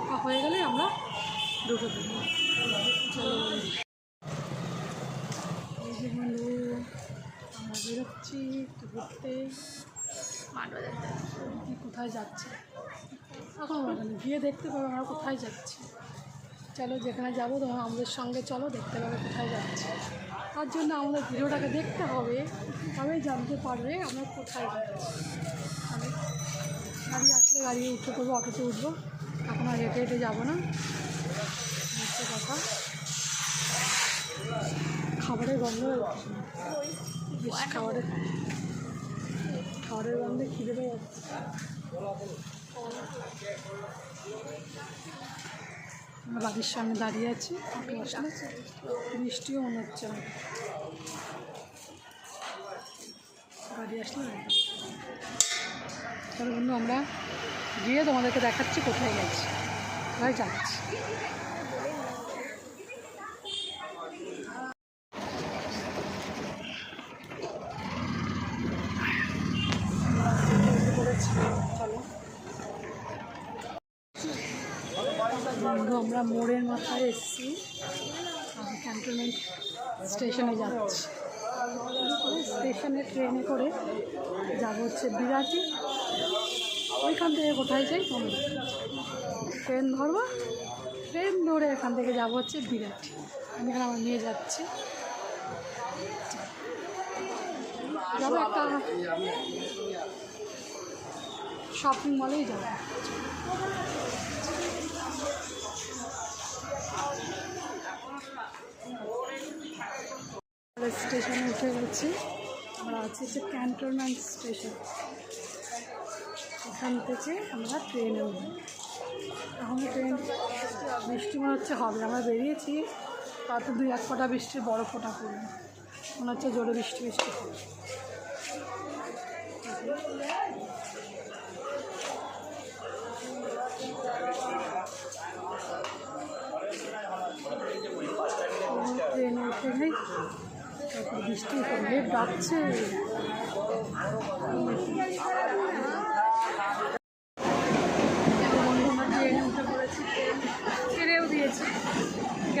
ফাঁকা হয়ে গেলে আমরা ঢুকে দেবো আমরা বেরোচ্ছি একটু ঘুরতে। কি কোথায় যাচ্ছে? এখন গিয়ে দেখতে পাবো আমরা কোথায় যাচ্ছি। চলো, যেখানে যাব তখন আমাদের সঙ্গে চলো, দেখতে পাবে কোথায় যাচ্ছি। তার জন্য আমাদের ভিডিওটাকে দেখতে হবে, তবেই জানতে পারবে আমরা কোথায় যাচ্ছি। আমি গাড়ি আসলে গাড়ি উঠে পড়ব, অটোতে উঠবো। এখন আর হেঁটে হেঁটে যাব না। কথা। খাবারের গন্ধ খাবারের খাবারের গন্ধে খিদে পেয়ে যাচ্ছে। আমরা বাড়ির সামনে দাঁড়িয়ে আছি। বৃষ্টিও মনে হচ্ছে বাড়ি আসলে। চলো বন্ধু আমরা গিয়ে তোমাদেরকে দেখাচ্ছি কোথায় গেছি। কোথায় যাচ্ছি। বন্ধু, আমরা মোড়ের মাথায় এসেছি। ক্যান্টনমেন্ট স্টেশনে যাচ্ছি। স্টেশনে ট্রেনে করে যাব হচ্ছে বিরাটি ওইখান থেকে কোথায় যাই? ট্রেন ধরবো? ট্রেন ধরে এখান থেকে যাব হচ্ছে বিরাট। আমি এখানে আমার নিয়ে যাচ্ছি। যাব একটা শপিং মলেই যাব। স্টেশনে উঠে গেছি। আমরা আছি যে ক্যান্টনমেন্ট স্টেশন এখান থেকে আমরা ট্রেনে উঠব। এখন ট্রেন বৃষ্টি মনে হচ্ছে হবে, আমরা বেরিয়েছি তাতে দুই এক ফোঁটা বৃষ্টির বড় ফোঁটা পড়বে মনে হচ্ছে জোরে বৃষ্টি বৃষ্টি ট্রেনে উঠে তারপর বৃষ্টি ডাকছে বন্ধু আমরা ট্রেনে উঠে পড়েছি ট্রেন ছেড়েও দিয়েছে গ্যালোপিন দোকান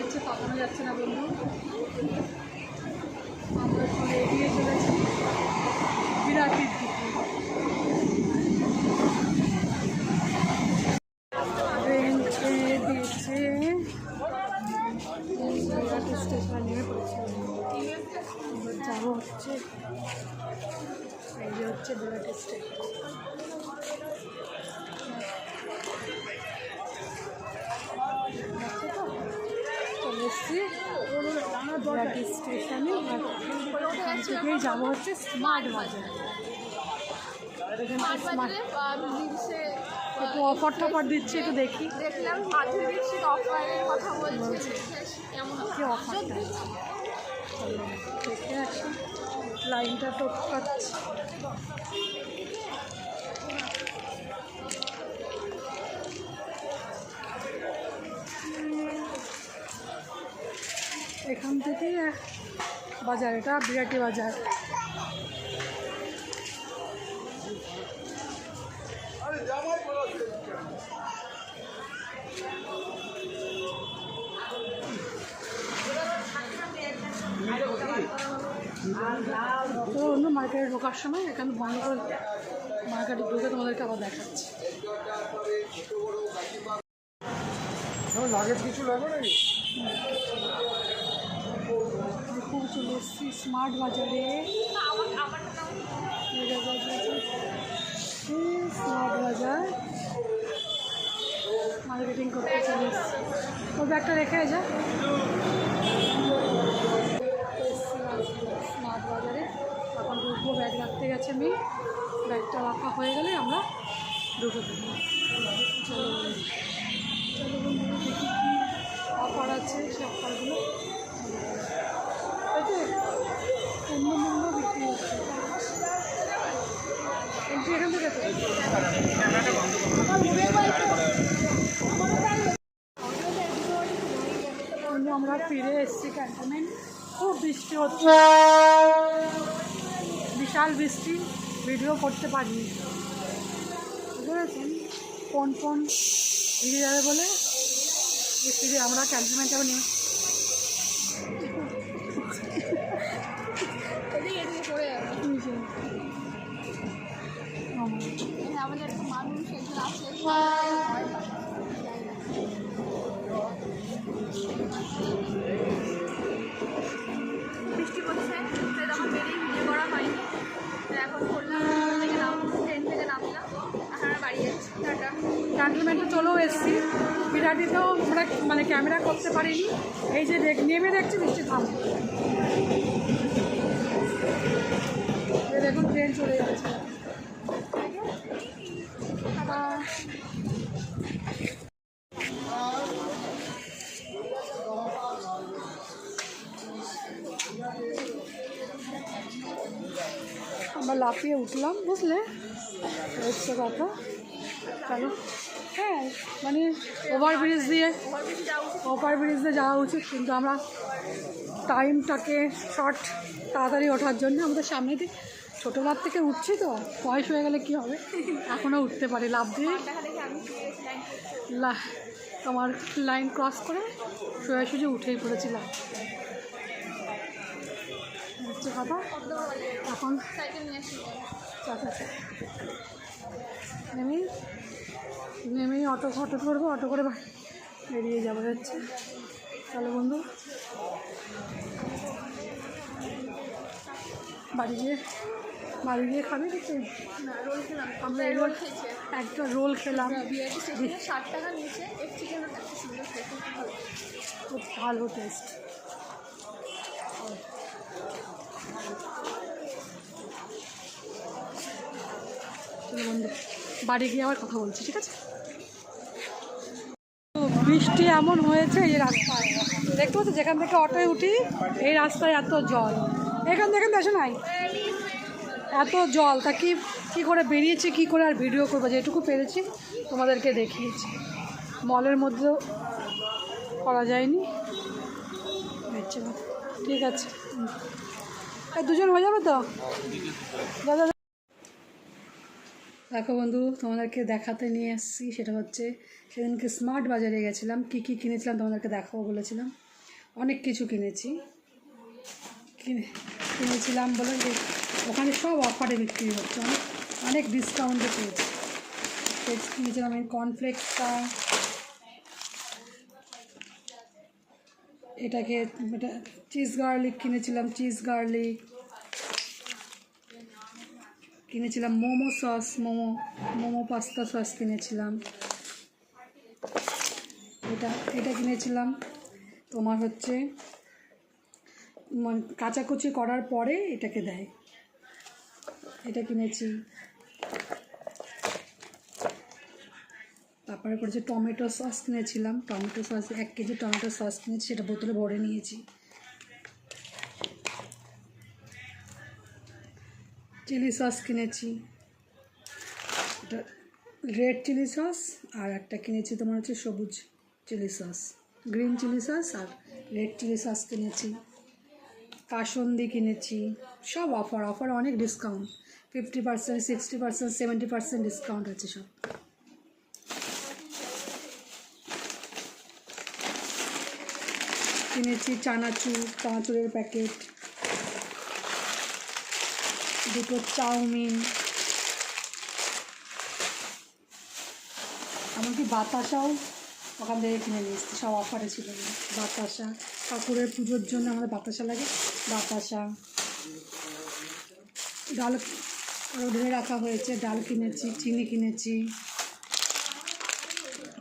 দিচ্ছে তাকানো যাচ্ছে না বন্ধু। আমরা এখন এগিয়ে চলেছি। বিরাট স্টেশনে নেমে পড়েছি যাব হচ্ছে। এই যে হচ্ছে বিরাট স্টেশন চলে এসছি স্টেশনে থেকেই যাব হচ্ছে স্মার্ট বাজার একটু অফার টফার দিচ্ছে একটু দেখি। দেখলাম অফারের কথা বলছে। কি অফারটা দেখে আসি। লাইনটা টপকাচ্ছে এখান থেকে বাজার এটা বিরাটি বাজার। তো অন্য মার্কেটে ঢোকার সময় এখানে বন্ধ করে মার্কেটে ঢুকে তোমাদেরকে আবার দেখাচ্ছি। লাগেজ কিছু লাগবে নাকি? চলে এসেছি স্মার্ট বাজারে। স্মার্ট বাজার। মার্কেটিং করতে চলে এসছি। ওর ব্যাগটা রেখে যা। স্মার্ট বাজারে। এখন ঢুকবো ব্যাগ রাখতে গেছে আমি। ব্যাগটা রাখা হয়ে গেলে আমরা ঢুকে দেবো চলো চলো বন্ধুরা, দেখি কী অফার আছে সে অফারগুলো ক্যান্টনমেন্ট। খুব বৃষ্টি হচ্ছে। বিশাল বৃষ্টি। ভিডিও করতে পারিনি। বুঝতে কোন ফোন ফোন ভিজে যাবে বলে? আমরা ক্যান্টনমেন্টেও নিয়ে। ক্যান্টনমেন্টে চলেও এসেছি। বিরাটিতেও আমরা মানে ক্যামেরা করতে পারিনি। এই যে নেমে দেখছি, বৃষ্টি থাম দেখুন ট্রেন চলে যাচ্ছে। আমরা লাফিয়ে উঠলাম, বুঝলে? কথা। চলো। হ্যাঁ মানে ওভারব্রিজ দিয়ে ওভারব্রিজ দিয়ে যাওয়া উচিত কিন্তু আমরা টাইমটাকে শর্ট তাড়াতাড়ি ওঠার জন্য আমাদের সামনে দিয়ে ছোটোবেলার থেকে উঠছি তো বয়স হয়ে গেলে কি হবে? এখনও উঠতে পারি লাভ দিয়ে। তোমার লাইন ক্রস করে সোজা সুজে উঠেই পড়েছিলাম। হচ্ছে কথা এখন নেমেই অটো অটো করব অটো করে বেরিয়ে যাব যাচ্ছে চলো বন্ধু। বাড়ি গিয়ে বাড়ি গিয়ে খাবি কিছু আমরা রোল রোল একটা রোল খেলাম। ষাট টাকা নিয়েছে। খুব ভালো। টেস্ট বন্ধু বাড়ি গিয়ে আবার কথা বলছি ঠিক আছে? বৃষ্টি এমন হয়েছে এই রাস্তায়। দেখতে পাচ্ছি, যেখান থেকে অটোয় উঠি, এই রাস্তায় এত জল। এখান থেকে দেখো নাই? এত জল, তা কি, কী করে বেরিয়েছি, কি করে আর ভিডিও করব? যেটুকু পেরেছি, তোমাদেরকে দেখিয়েছি। মলের মধ্যেও করা যায়নি। ঠিক আছে। দুজন হয়ে যাবে তো? দাদা দেখো বন্ধু, তোমাদেরকে দেখাতে নিয়ে এসেছি, সেটা হচ্ছে সেদিনকে স্মার্ট বাজারে গেছিলাম, কী কী কিনেছিলাম তোমাদেরকে দেখাবো বলেছিলাম। অনেক কিছু কিনেছি। কিনে কিনেছিলাম বলে যে ওখানে সব অফারে বিক্রি হচ্ছে, অনেক অনেক ডিসকাউন্টে পেয়েছি। কিনেছিলাম আমি কর্নফ্লেক্সটা এটাকে এটা চিজ গার্লিক কিনেছিলাম চিজ গার্লিক কিনেছিলাম momo sauce, momo momo pasta sauce কিনেছিলাম। এটা এটা কিনেছিলাম। তোমার হচ্ছে মানে কাচাকুচি করার পরে এটাকে দেয়। এটা কিনেছি। তারপরে করেছে টমেটো সস কিনেছিলাম। টমেটো সস, এক কেজি টমেটো সস কিনেছি, সেটা বোতলে ভরে নিয়েছি। চিলি সস কিনেছি। রেড চিলি সস আর একটা কিনেছি তোমার হচ্ছে সবুজ chilli sauce green chilli sauce আর রেড চিলি সস কিনেছি। কাসন্দি কিনেছি। সব অফার অফার অনেক discount fifty percent sixty percent seventy percent discount আছে সব। কিনেছি চানাচুর, চানাচুরের প্যাকেট দুটো চাউমিন। এমনকি বাতাসাও ওখান থেকে কিনে নিয়ে এসেছি, সব অফারে ছিল। বাতাসা, ঠাকুরের পুজোর জন্য আমাদের বাতাসা লাগে। বাতাসা। ডাল রোদে রাখা হয়েছে, ডাল কিনেছি, চিনি কিনেছি,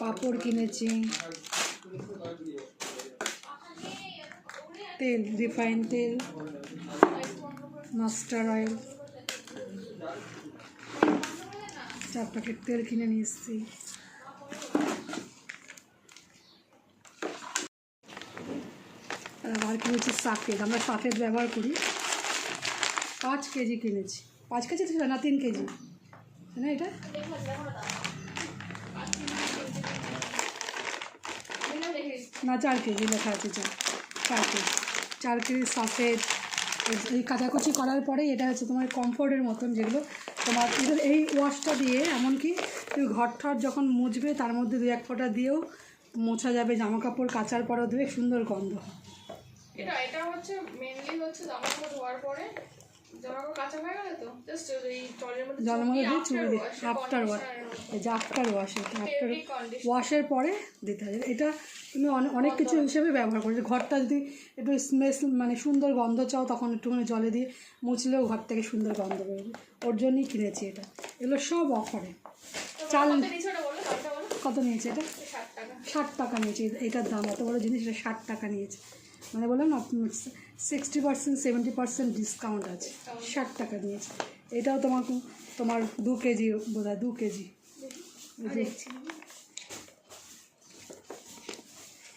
পাঁপড় কিনেছি। তেল রিফাইন তেল মাস্টার অয়েল চার প্যাকেট তেল কিনে নিয়ে এসেছি। আর কিনেছি সাফেদ? আমরা সাফেদ ব্যবহার করি। পাঁচ কেজি কিনেছি। পাঁচ কেজি ছিল না, তিন কেজি। না এটা? না, চার কেজি লেখা আছে, চার। চার কেজি। চার কেজি সাফেদ। এই- কাচাকুচি করার পরে এটা হচ্ছে তোমার কমফোর্টের মতন যেগুলো তোমার এই ওয়াশটা দিয়ে, এমনকি তুমি ঘর ঠর যখন মুছবে তার মধ্যে দু এক ফোঁটা দিয়েও মোছা যাবে জামা কাপড় কাচার পরেও দেবে, সুন্দর গন্ধ। এটা এটা হচ্ছে মেনলি হচ্ছে জামা কাপড় ধোয়ার পরে হয়ে জলের মধ্যে দিয়ে চুড়ে দিই আফটার ওয়াশ conditioner, এই যে আফটার ওয়াশ এটা আফটার ওয়াশের পরে দিতে হবে। এটা তুমি অনেক কিছু হিসেবে ব্যবহার করো। ঘরটা যদি একটু স্মেল মানে সুন্দর গন্ধ চাও তখন একটুখানি জলে দিয়ে মুছলেও ঘর থেকে সুন্দর গন্ধ বেরোবে। ওর জন্যই কিনেছি এটা। এগুলো সব অফারে চাল কত নিয়েছে এটা? ষাট টাকা নিয়েছে। এটার দাম এত বড় জিনিস এটা ষাট টাকা নিয়েছে। মানে বললাম না sixty percent seventy percent discount আছে ষাট টাকা নিয়েছে। এটাও তোমার কো- তোমার দু কেজি বোধ হয় দু কেজি।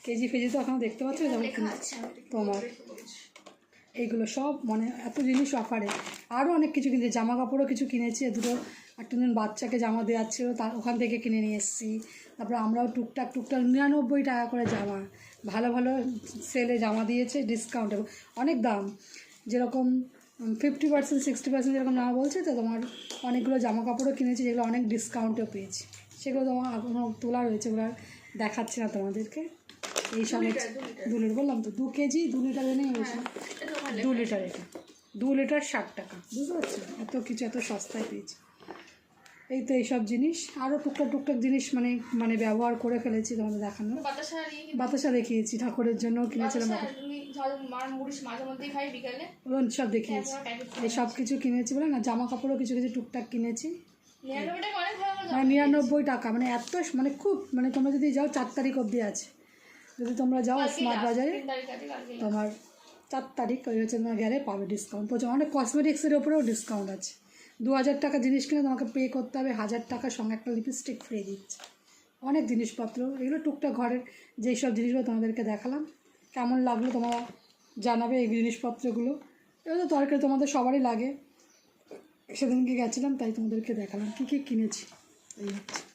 কেজি ফেজি তো এখন দেখতে পাচ্ছ তোমার এইগুলো সব মানে এত জিনিস অফারে আরও অনেক কিছু কিনেছি জামা কাপড়ও কিছু কিনেছি দুটো একটা দিন বাচ্চাকে জামা দেওয়ার ছিল তার ওখান থেকে কিনে নিয়ে এসেছি। তারপরে আমরাও টুকটাক টুকটাক নিরানব্বই টাকা করে জামা। ভালো ভালো সেলে জামা দিয়েছে ডিসকাউন্টে অনেক দাম। যেরকম ফিফটি পার্সেন্ট সিক্সটি পার্সেন্ট যেরকম জামা বলছে তো তোমার অনেকগুলো জামা কাপড়ও কিনেছি যেগুলো অনেক ডিসকাউন্টেও পেয়েছি। সেগুলো তোমার এখনও তোলা রয়েছে ওগুলো দেখাচ্ছি না তোমাদেরকে। এই হচ্ছে দু লিটার। বললাম তো দু কেজি দু লিটার এনেই হয়েছে এটা দু লিটার এটা। দু লিটার ষাট টাকা। বুঝতে পারছ? এত কিছু এত সস্তায় পেয়েছি। এই তো এইসব জিনিস। আরও টুকটাক টুকটাক জিনিস মানে মানে ব্যবহার করে ফেলেছি তোমাদের দেখানো বাতাসা দেখিয়েছি ঠাকুরের জন্য কিনেছিলাম। সব দেখিয়েছি। এই সব কিছু কিনেছি বলে না জামা কাপড়ও কিছু কিছু টুকটাক কিনেছি। ভালো মানে নিরানব্বই টাকা মানে এত মানে খুব মানে তোমরা যদি যাও চার তারিখ অবধি আছে। যদি তোমরা যাও স্মার্ট বাজারে তোমার চার তারিখ ওই হচ্ছে তোমার গেলে পাবে ডিসকাউন্ট প্রচুর অনেক কসমেটিক্সের ওপরেও ডিসকাউন্ট আছে। দু হাজার টাকা জিনিস কিনে তোমাকে পে করতে হবে, হাজার টাকার সঙ্গে একটা লিপস্টিক ফ্রি দিচ্ছে। অনেক জিনিসপত্র, এগুলো টুকটাক ঘরের যেই সব জিনিসগুলো তোমাদেরকে দেখালাম, কেমন লাগল তোমরা জানাবে এই জিনিসপত্রগুলো। এগুলো তো তরকারি তোমাদের সবারই লাগে। সেদিনকে গেছিলাম, তাই তোমাদেরকে দেখালাম, কী কী কিনেছি। এই হচ্ছে।